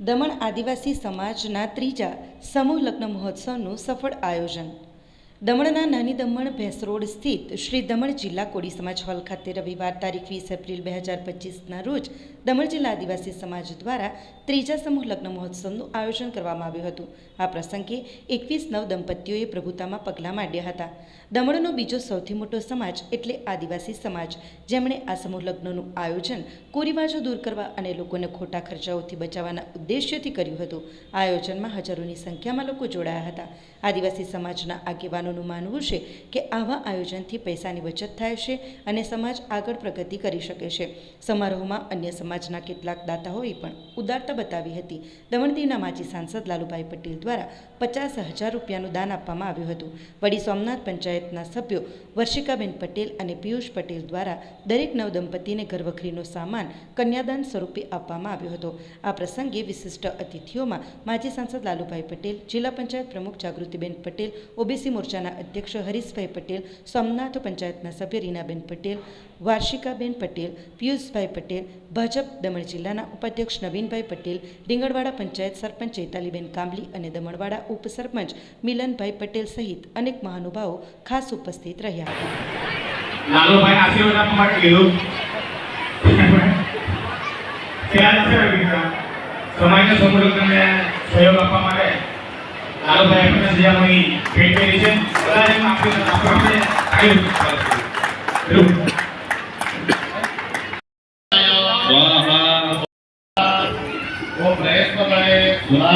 દમણ આદિવાસી સમાજના ત્રીજા સમૂહ લગ્ન મહોત્સવનું સફળ આયોજન. દમણના નાની દમણ ભેંસ રોડ સ્થિત શ્રી દમણ જિલ્લા કોડી સમાજ હોલ ખાતે રવિવાર તારીખ વીસ એપ્રિલ બે હજાર પચીસના રોજ દમણ જિલ્લા આદિવાસી સમાજ દ્વારા ત્રીજા સમૂહ લગ્ન મહોત્સવનું આયોજન કરવામાં આવ્યું હતું. આ પ્રસંગે એકવીસ નવ દંપતીઓએ પ્રભુતામાં પગલાં માંડ્યા હતા. દમણનો બીજો સૌથી મોટો સમાજ એટલે આદિવાસી સમાજ. જેમણે આ સમૂહ લગ્નનું આયોજન કુરિવાજો દૂર કરવા અને લોકોને ખોટા ખર્ચાઓથી બચાવવાના ઉદ્દેશ્યથી કર્યું હતું. આ આયોજનમાં હજારોની સંખ્યામાં લોકો જોડાયા હતા. આદિવાસી સમાજના આગેવાનોનું માનવું છે કે આવા આયોજનથી પૈસાની બચત થાય છે અને સમાજ આગળ પ્રગતિ કરી શકે છે. સમારોહમાં અન્ય સમાજના કેટલાક દાતાઓએ પણ ઉદારતા બતાવી હતી. દમણ માજી સાંસદ લાલુભાઈ પટેલ દ્વારા પચાસ હજાર રૂપિયાનું દાન આપવામાં આવ્યું હતું. વડી સોમનાથ પંચાયતના સભ્યો વર્ષિકાબેન પટેલ અને પિયુષ પટેલ દ્વારા દરેક નવદંપતિને ઘરવખરીનો સામાન કન્યાદાન સ્વરૂપે આપવામાં આવ્યો હતો. આ પ્રસંગે વિશિષ્ટ અતિથિઓમાં માજી સાંસદ લાલુભાઈ પટેલ, જિલ્લા પંચાયત પ્રમુખ જાગૃતિબેન પટેલ, ઓબીસી મોરચાના અધ્યક્ષ હરીશભાઈ પટેલ, સોમનાથ પંચાયતના સભ્ય રીનાબેન પટેલ વાર્ષિકાબેન પટેલ પિયુષભાઈ પટેલ ભાજપ દમણ જિલ્લાના ઉપાધ્યક્ષ નવીનભાઈ પટેલ રીંગણવાડા પંચાયત સરપંચ ચૈતાલીબેન કાંબલી અને દમણવાડા ઉપસરપંચ મિલનભાઈ પટેલ સહિત અનેક મહાનુભાવો ખાસ ઉપસ્થિત રહ્યા હતા લાલુભાઈ આશીર્વાદ સહયોગ આપવા માટે લાલુભાઈ પચાસ હજારની ભેટ કરી છે वो प्रयत्न करे गुना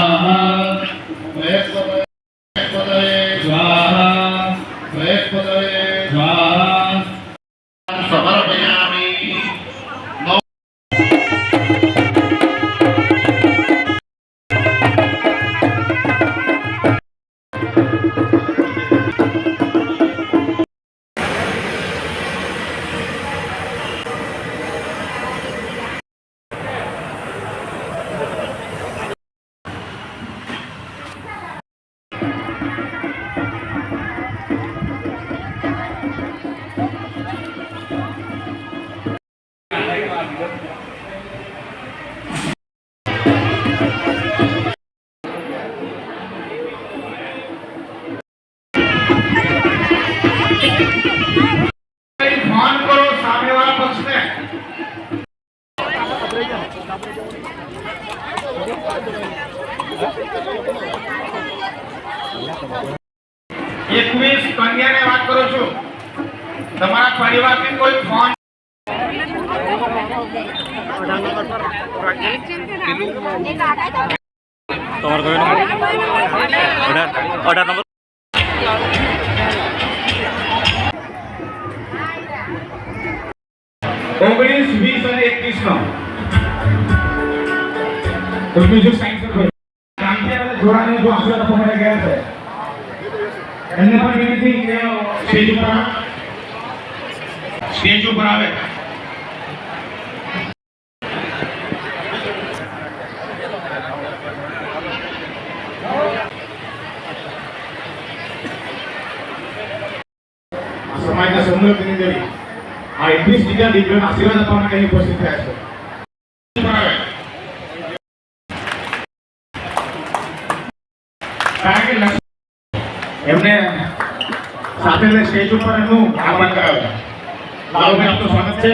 કયો નંબર અઢાર અઢાર નંબર. ઓગણીસ, વીસ અને એકવીસ નો બીજું સાઈન પર જોડાને જો આશીર્વાદ આપવા માટે ગયા છે. એમને પણ વિનંતી સ્ટેજ ઉપર. સ્ટેજ ઉપર આવે આ સમાજના સમૃદ્ધિની દેવી આ એકવીસ બીજા દીકરીઓને આશીર્વાદ આપવા માટે અહીં ઉપસ્થિત થયા છે. એમને સાથે સ્ટેજ ઉપર એમનું આગમન કરાવ્યું. લાલભાઈ, આપનું સ્વાગત છે.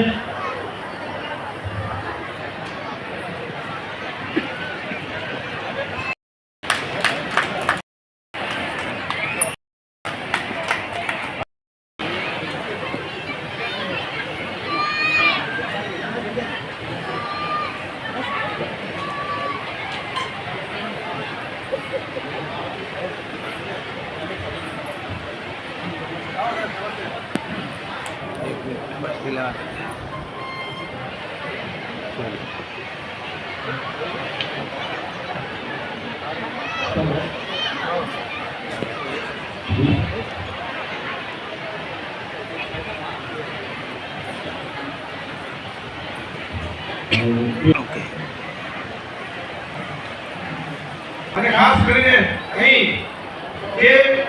અને ખાસ કરીને અહીં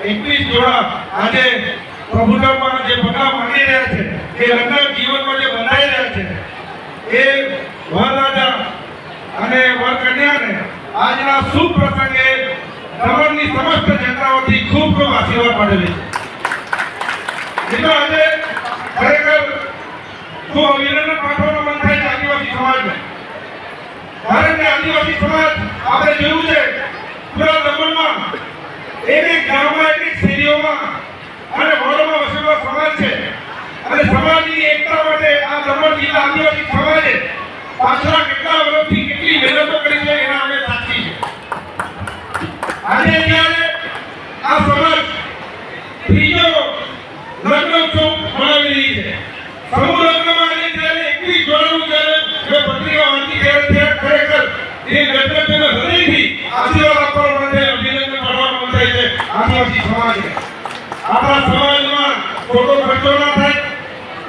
એકવીસ જોડા આજે પ્રભુતામાં જે પગલા માંગી રહ્યા છે, એ લગ્ન જીવનમાં જે બંધાઈ રહ્યા છે એ વરરાજા અને વરકન્યાને આજના શુભ પ્રસંગે દમણની સમસ્ત જનતાઓથી ખૂબ ખૂબ આશીર્વાદ મળેલી મિત્રો, આજે ખરેખર ખૂબ અભિનંદન પાઠવવાનું મન થાય છે આદિવાસી સમાજને. કારણ કે આદિવાસી સમાજ આપણે જોયું છે પૂરા દમણમાં એક એક ગામમાં એક એક શેરીઓમાં અને વોર્ડોમાં વસેલો સમાજ છે અને સમાજની એકતા માટે આ દમણ જિલ્લા આદિવાસી સમાજે પાછલા કેટલા વર્ષથી કેટલી મહેનતો કરી છે એના અમે સાક્ષી છે આજે જ્યારે આ સમાજ ત્રીજો લગ્ન ઉત્સવ મનાવી રહી છે સમૂહ લગ્નમાં આજે જ્યારે એકવીસ જોડાનું જ્યારે મેં પત્રિકા વાંચી ત્યારે ત્યારે ખરેખર એ ગણતરીના હૃદયથી આશીર્વાદ આપવા માટે અભિનંદન કરવાનું મન થાય છે આદિવાસી આપણા સમાજમાં ખોટો ખર્ચો ના થાય,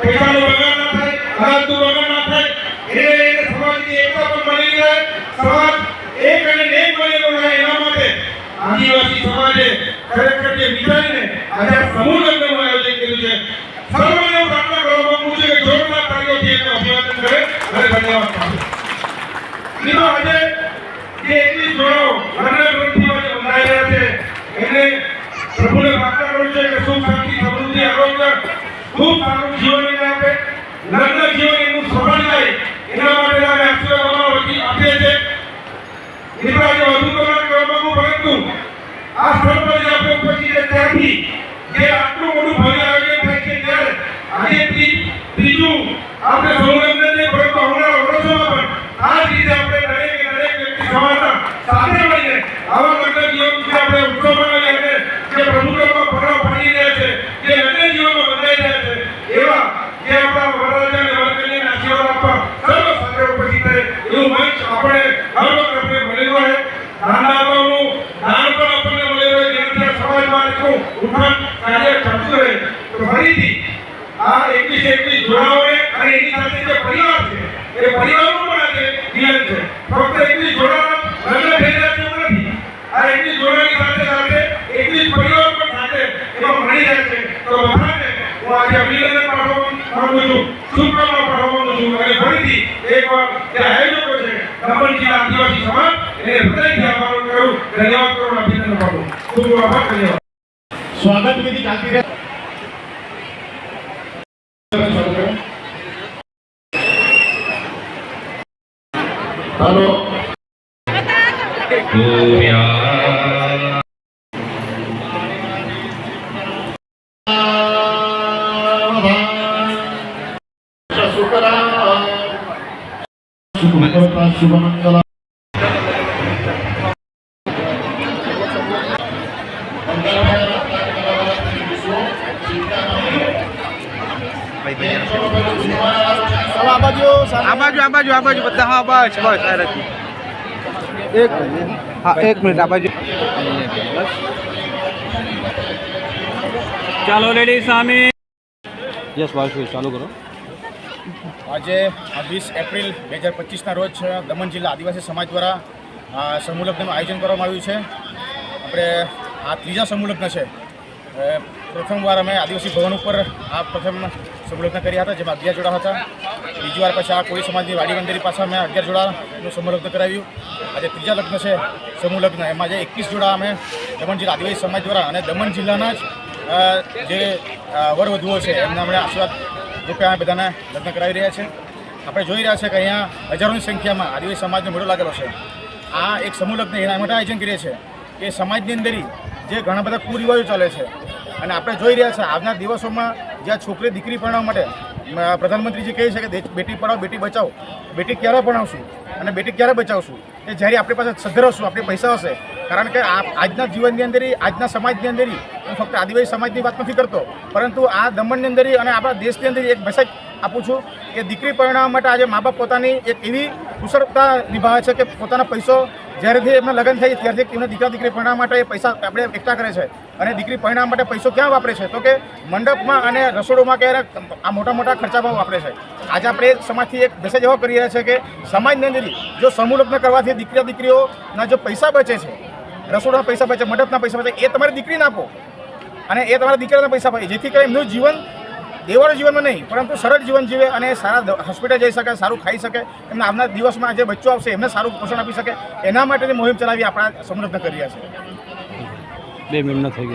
પૈસાનો બગાડ ના થાય, અનાજનો બગાડ ના થાય, એને લઈને સમાજની એકતા પણ બની રહે, સમાજ એક અને એક બનેલો રહે એના માટે આદિવાસી સમાજે ખરેખર જે વિચારીને આજે આ સમૂહ લગ્નનું આયોજન કર્યું છે, સર્વને પ્રાર્થના કરવા માંગુ છું કે જોરદાર તાળીઓથી એમનું અભિવાદન કરે. અને ધન્યવાદ પામે આજે જે એકવીસ જોડાઓ લગ્ન ખૂબ સારું જીવન આપે. લગ્ન જીવન એનું સફળ થાય એના માટે અમે આશીર્વાદ વતી આપીએ છીએ મિત્રો આજે વધુ તો ના કહેવા માંગુ પરંતુ આ સ્થળ પર જે આપણે ઉપસ્થિત છે ત્યારથી જે આટલું મોટું ભવ્ય આયોજન થાય છે ત્યારે આજે ત્રી- ત્રીજું આપણે સંલગ્ન નહીં પરંતુ આવનારા વર્ષોમાં પણ આ જ રીતે આપણે દરેકે દરેક વ્યક્તિ સમાજના સાથે મળીને આવા લગ્ન જીવન જે આપણે ઉત્સવ મનાવીએ અને જે પ્રભુત્વમાં પગલાં પાડી રહ્યા છે જે લગ્ન જીવનમાં બંધાઈ રહ્યા છે એવા જે આપણા વરરાજા અને વરકન્યાને આશીર્વાદ આપવા સર્વ સાથે ઉપસ્થિત રહે એવું મંચ આપણે હર વખત આપણે મળેલું રહે દાનદાતાઓનું દાન પણ આપણને મળેલું રહે જેનાથી આ સમાજમાં એટલું ઉત્થાન કાર્ય ચાલતું રહે તો ફરીથી આ એકવીસ એકવીસ જોડાઓને અને એની સાથે જે પરિવાર છે એ પરિવારનું પણ આજે મિલન છે. ફક્ત એટલી જોડાણ લગ્ન થઈ રહ્યા નથી? આ એટલી જોડાની સાથે સાથે એકવીસ પરિવાર પણ સાથે એમાં મળી જાય છે. તો બધાને હું આજે અભિનંદન પાઠવવા માંગુ છું. શુભકામના પાઠવવા છું. અને ફરીથી એકવાર જે આયોજકો છે દમણ જિલ્લા આદિવાસી સમાજ, એને હૃદયથી આભાર કરું. ધન્યવાદ કરું અભિનંદન પાઠવું. ખૂબ ખૂબ આભાર, ધન્યવાદ. સ્વાગત વિધિ ચાલતી રહે. હાલો શુભમંગલ આ બાજુ આ બાજુ આ બાજુ બધા હા બસ બસ આ રખી એક હા એક મિનિટ આ બાજુ. ચાલો લેડી સામે. યસ વાસુ ચાલુ કરો. આજે વીસ એપ્રિલ બે હજાર પચીસના રોજ દમણ જિલ્લા આદિવાસી સમાજ દ્વારા આ સમૂહ લગ્નનું આયોજન કરવામાં આવ્યું છે. આપણે આ ત્રીજા સમૂહ લગ્ન છે પ્રથમવાર અમે આદિવાસી ભવન ઉપર આ પ્રથમ સમૂહ લગ્ન કર્યા હતા, જેમાં અગિયાર જોડા હતા. બીજી વાર પછી આ કોળી સમાજની વાડી મંદિર પાસે અમે અગિયાર જોડાનું સમલગ્ન લગ્ન કરાવ્યું. આજે ત્રીજા લગ્ન છે સમૂહ લગ્ન. એમાં જે એકવીસ જોડા અમે દમણ જિલ્લા આદિવાસી સમાજ દ્વારા અને દમણ જિલ્લાના જ જે વરવધુઓ છે, એમને અમને આશીર્વાદ રૂપે અમે બધાને લગ્ન કરાવી રહ્યા છે. આપણે જોઈ રહ્યા છે કે અહીંયા હજારોની સંખ્યામાં આદિવાસી સમાજનો મેળો લાગેલો છે. આ એક સમૂહ લગ્ન એના માટે આયોજન કરીએ છીએ કે સમાજની અંદર જે ઘણા બધા કુરિવાજો ચાલે છે અને આપણે જોઈ રહ્યા છે, આજના દિવસોમાં જ્યાં છોકરી દીકરી ભણાવવા માટે પ્રધાનમંત્રીજી કહે છે કે બેટી પઢાવો બેટી બચાવો, બેટી ક્યારે ભણાવશું અને બેટી ક્યારે બચાવશું? એ જ્યારે આપણી પાસે સધરશું આપણે પૈસા હશે. કારણ કે આજના જીવનની અંદર આજના સમાજની અંદર હું ફક્ત આદિવાસી સમાજની વાત નથી કરતો, પરંતુ આ દમણની અંદર અને આપણા દેશની અંદર એક મેસેજ આપું છું કે દીકરી પરિણામ માટે આજે મા બાપ પોતાની એક એવી કુશળતા નિભાવે છે કે પોતાનો પૈસો જ્યારેથી એમના લગ્ન થાય ત્યારથી એમના દીકરા દીકરી પરિણામ માટે એ પૈસા આપણે એકઠા કરે છે. અને દીકરી પરિણામ માટે પૈસો ક્યાં વાપરે છે? તો કે મંડપમાં અને રસોડોમાં ક્યારેક આ મોટા મોટા ખર્ચામાં વાપરે છે. આજે આપણે સમાજથી એક મેસેજ એવો કરી રહ્યા છે કે સમાજની અંદર જો સમૂહ કરવાથી દીકરા દીકરીઓના જો પૈસા બચે છે રસોડાના પૈસા બચે, મંડપના પૈસા બચે, એ તમારી દીકરીને આપો. અને એ તમારા દીકરાના પૈસા પાય જેથી કરી એમનું જીવન દેવાળું જીવનમાં નહીં, પરંતુ સરળ જીવન જીવે અને સારા હોસ્પિટલ જઈ શકે, સારું ખાઈ શકે, એમના આવનાર દિવસમાં જે બચ્ચો આવશે, એમને સારું પોષણ આપી શકે, એના માટેની મુહિમ ચલાવી આપણા સમૃદ્ધ કરી રહ્યા છે. બે મિનિટનો થઈ ગયો.